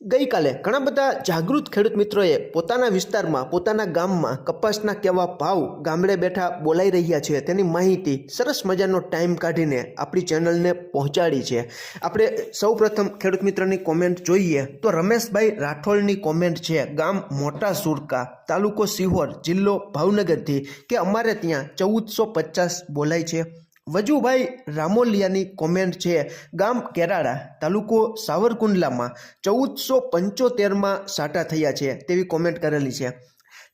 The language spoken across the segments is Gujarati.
ગઈકાલે ઘણા બધા જાગૃત ખેડૂત મિત્રોએ પોતાના વિસ્તારમાં, પોતાના ગામમાં કપાસના કેવા ભાવ ગામડે બેઠા બોલાઈ રહ્યા છે. તેની માહિતી સરસ મજાનો ટાઈમ કાઢીને આપણી ચેનલને પહોંચાડી છે. આપણે સૌપ્રથમ ખેડૂત મિત્રની કોમેન્ટ જોઈએ તો રમેશભાઈ રાઠોડની કોમેન્ટ છે, ગામ મોટા સુરકા, તાલુકો સિહોર, જિલ્લો ભાવનગરથી કે અમારે ત્યાં ચૌદસો પચાસ બોલાય છે? વજુભાઈ રામોલિયાની કોમેન્ટ છે, ગામ કેરાળા, તાલુકો સાવરકુંડલામાં ચૌદસો પંચોતેરમાં સાટા થયા છે, તેવી કોમેન્ટ કરેલી છે.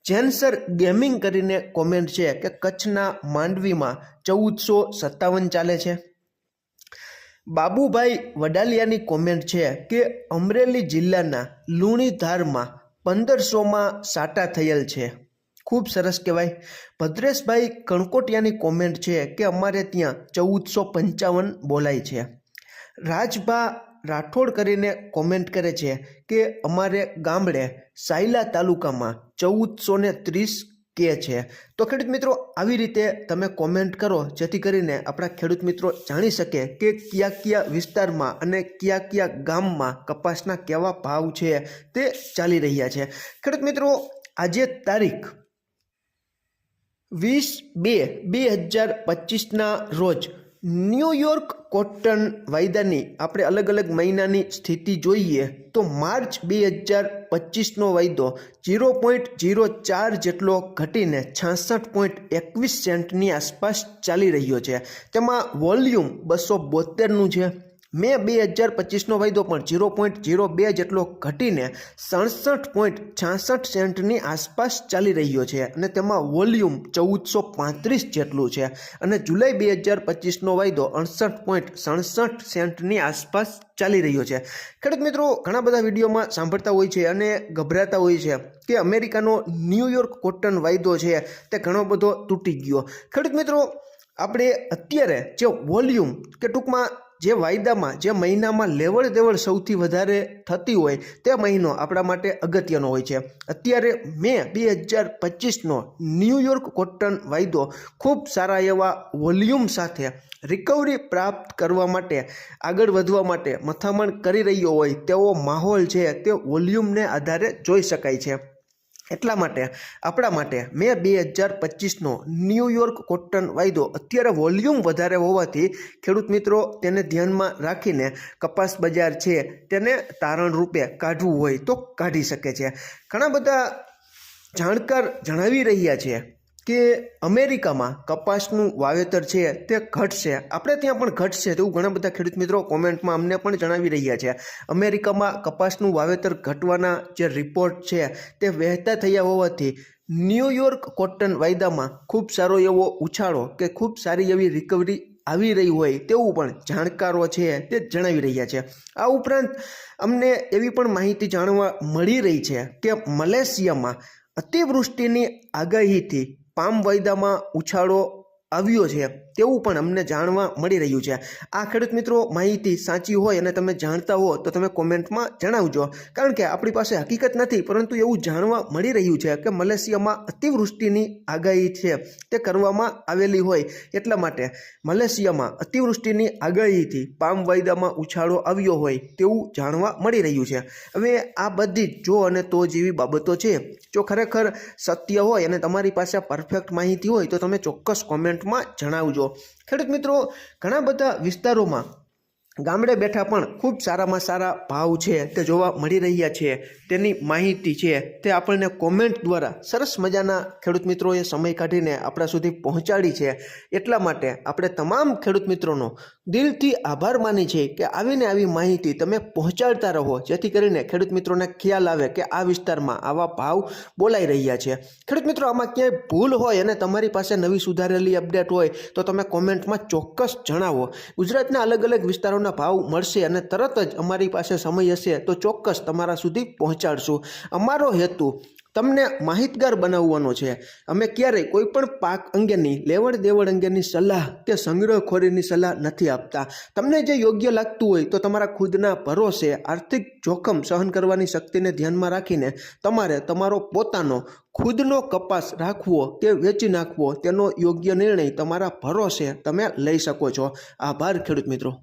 જેનસર ગેમિંગ કરીને કોમેન્ટ છે કે કચ્છના માંડવીમાં ચૌદસો સત્તાવન ચાલે છે. બાબુભાઈ વડાલિયાની કોમેન્ટ છે કે અમરેલી જિલ્લાના લુણીધારમાં પંદરસોમાં સાટા થયેલ છે. ખૂબ સરસ કહેવાય. ભદ્રેશભાઈ કણકોટિયાની કોમેન્ટ છે કે અમારે ત્યાં ચૌદસો પંચાવન બોલાય છે. રાજભા રાઠોડ કરીને કોમેન્ટ કરે છે કે અમારે ગામડે સાયલા તાલુકામાં ચૌદસો ને ત્રીસ કે છે. તો ખેડૂત મિત્રો, આવી રીતે તમે કોમેન્ટ કરો, જેથી કરીને આપણા ખેડૂત મિત્રો જાણી શકે કે કયા કયા વિસ્તારમાં અને કયા કયા ગામમાં કપાસના કેવા ભાવ છે તે ચાલી રહ્યા છે. ખેડૂત મિત્રો, આજે તારીખ વીસ બે બે હજાર પચીસના રોજ ન્યૂયોર્ક કોટન વાયદાની આપણે અલગ અલગ મહિનાની સ્થિતિ જોઈએ તો માર્ચ બે હજાર પચીસનો વાયદો જીરો પોઈન્ટ જીરો ચાર જેટલો ઘટીને છાસઠ પોઈન્ટ એકવીસ સેન્ટની આસપાસ ચાલી રહ્યો છે. તેમાં વોલ્યુમ બસો બોતેરનું છે. મે બે હજાર પચીસનો વાયદો પણ ઝીરો પોઈન્ટ ઝીરો બે જેટલો ઘટીને સડસઠ પોઈન્ટ છાસઠ સેન્ટની આસપાસ ચાલી રહ્યો છે અને તેમાં વોલ્યુમ ચૌદસો પાંત્રીસ જેટલું છે. અને જુલાઈ બે હજાર પચીસનો વાયદો અડસઠ પોઈન્ટ સડસઠ સેન્ટની આસપાસ ચાલી રહ્યો છે. ખેડૂત મિત્રો, ઘણા બધા વિડીયોમાં સાંભળતા હોય છે અને ગભરાતા હોય છે કે અમેરિકાનો ન્યૂયોર્ક કોટન વાયદો છે તે ઘણો બધો તૂટી ગયો. ખેડૂત મિત્રો, આપણે અત્યારે જે વોલ્યુમ કે ટૂંકમાં જે વાયદામાં, જે મહિનામાં લેવડ દેવડ સૌથી વધારે થતી હોય તે મહિનો આપણા માટે અગત્યનો હોય છે. અત્યારે મે બે હજાર પચીસનો ન્યૂયોર્ક કોટન વાયદો ખૂબ સારા એવા વોલ્યુમ સાથે રિકવરી પ્રાપ્ત કરવા માટે આગળ વધવા માટે મથામણ કરી રહ્યો હોય તેવો માહોલ છે તે વોલ્યુમને આધારે જોઈ શકાય છે. એટલા માટે, આપણા માટે મે બે હજાર પચીસનો ન્યૂયોર્ક કોટન વાયદો અત્યારે વોલ્યુમ વધારે હોવાથી ખેડૂત મિત્રો તેને ધ્યાનમાં રાખીને કપાસ બજાર છે તેને તારણ રૂપે કાઢવું હોય તો કાઢી શકે છે. ઘણા બધા જાણકાર જણાવી રહ્યા છે કે અમેરિકામાં કપાસનું વાવેતર છે, તે ઘટશે. આપણે ત્યાં પણ ઘટશે તેવું ઘણા બધા ખેડૂત મિત્રો કોમેન્ટમાં અમને પણ જણાવી રહ્યા છે. અમેરિકામાં કપાસનું વાવેતર ઘટવાના જે રિપોર્ટ છે, તે વહેતા થયા હોવાથી ન્યૂયોર્ક કોટન વાયદામાં ખૂબ સારો એવો ઉછાળો કે ખૂબ સારી એવી રિકવરી આવી રહી હોય તેવું પણ જાણકારો છે, તે જણાવી રહ્યા છે. આ ઉપરાંત અમને એવી પણ માહિતી જાણવા મળી રહી છે કે મલેશિયામાં અતિવૃષ્ટિની આગાહીથી પામ વાયદામાં ઉછાળો આવ્યો છે. તેવું પણ અમને જાણવા મળી રહ્યું છે. આ ખેડૂત મિત્રો, માહિતી સાચી હોય અને તમે જાણતા હો, તો તમે કોમેન્ટમાં જણાવજો. કારણ કે આપણી પાસે હકીકત નથી, પરંતુ એવું જાણવા મળી રહ્યું છે કે મલેશિયામાં અતિવૃષ્ટિની આગાહી છે. તે કરવામાં આવેલી હોય એટલા માટે મલેશિયામાં અતિવૃષ્ટિની આગાહીથી પામ વાયદામાં ઉછાળો આવ્યો હોય તેવું જાણવા મળી રહ્યું છે. હવે આ બધી જો અને તો જેવી બાબતો છે, જો ખરેખર સત્ય હોય અને તમારી પાસે પરફેક્ટ માહિતી હોય, તો તમે ચોક્કસ કોમેન્ટમાં જણાવજો. ખેડૂત મિત્રો ઘણા બધા વિસ્તારોમાં ગામડે બેઠા પણ ખૂબ સારામાં સારા ભાવ છે, તે જોવા મળી રહ્યા છે. તેની માહિતી છે, તે આપણને કોમેન્ટ દ્વારા સરસ મજાના ખેડૂત મિત્રોએ સમય કાઢીને આપણા સુધી પહોંચાડી છે. એટલા માટે આપણે તમામ ખેડૂત મિત્રોનો દિલથી આભાર માની છે કે આવીને આવી માહિતી તમે પહોંચાડતા રહો, જેથી કરીને ખેડૂત મિત્રોને ખ્યાલ આવે કે આ વિસ્તારમાં આવા ભાવ બોલાઈ રહ્યા છે. ખેડૂત મિત્રો, આમાં ક્યાંય ભૂલ હોય અને તમારી પાસે નવી સુધારેલી અપડેટ હોય, તો તમે કોમેન્ટમાં ચોક્કસ જણાવો. ગુજરાતના અલગ અલગ વિસ્તારોના ભાવ મળશે અને તરત જ અમારી પાસે સમય હશે તો ચોક્કસ તમારા સુધી પહોંચાડશું. અમારો હેતુ તમને માહિતગાર બનાવવાનો છે. અમે ક્યારેય કોઈ પણ પાક અંગેની લેવડ દેવડ અંગેની સલાહ કે સંગ્રહખોરીની સલાહ નથી આપતા. તમને જે યોગ્ય લાગતું હોય તો તમારા ખુદના ભરોસે આર્થિક જોખમ સહન કરવાની શક્તિને ધ્યાનમાં રાખીને તમારે તમારો પોતાનો ખુદનો કપાસ રાખવો કે વેચી નાખવો તેનો યોગ્ય નિર્ણય તમારા ભરોસે તમે લઈ શકો છો. આભાર ખેડૂત મિત્રો.